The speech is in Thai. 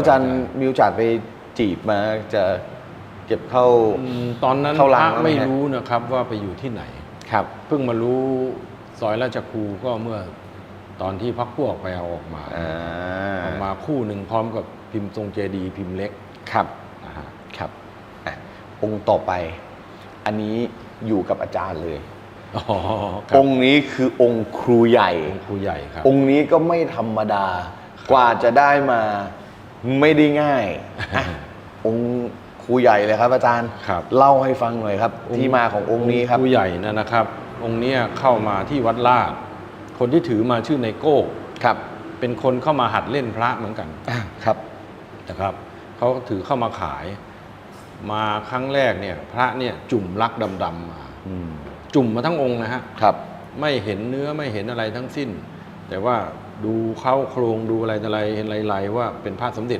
อาจารย์มีโอกาสไปจีบมาจะเก็บเข้า อืมตอนนั้นเข้าพหลังระแล้วไหมไม่ฮะรู้นะครับว่าไปอยู่ที่ไหน ครับ เพิ่งมารู้ซอยราชครูก็เมื่อตอนที่พักพวกไปเอาออกมาอ่าออกมาคู่หนึ่งพร้อมกับพิมพ์ทรงเจดีย์พิมพ์เล็กครับ นะฮะครับอะองค์ต่อไป อันนี้อยู่กับอาจารย์เลย อ๋อคอรับงค์นี้คือองค์ครูใหญ่ ครูใหญ่ครับ องค์นี้ก็ไม่ธรรมดา กว่าจะได้มา ไม่ได้ง่ายอะองค์ครูใหญ่เลยครับอาจารย์ครับ เล่าให้ฟังหน่อยครับที่มาขององค์นี้ครับครูใหญ่นะนะครับ องค์เนี้ยเข้ามาที่วัดลาดคนที่ถือมาชื่อไนโก้ ครับเป็นคนเข้ามาหัดเล่นพระเหมือนกันอะครับ นะครับเขาถือเข้ามาขาย มาครั้งแรกเนี่ย พระเนี่ยจุ่มลักดำๆมา อืมจุ่มมาทั้งองค์นะฮะ ครับ ไม่เห็นเนื้อไม่เห็นอะไรทั้งสิ้น แต่ว่าดูเข้าโครงดูอะไรต่อะไรเห็นลายๆว่าเป็นพระสมเด็จ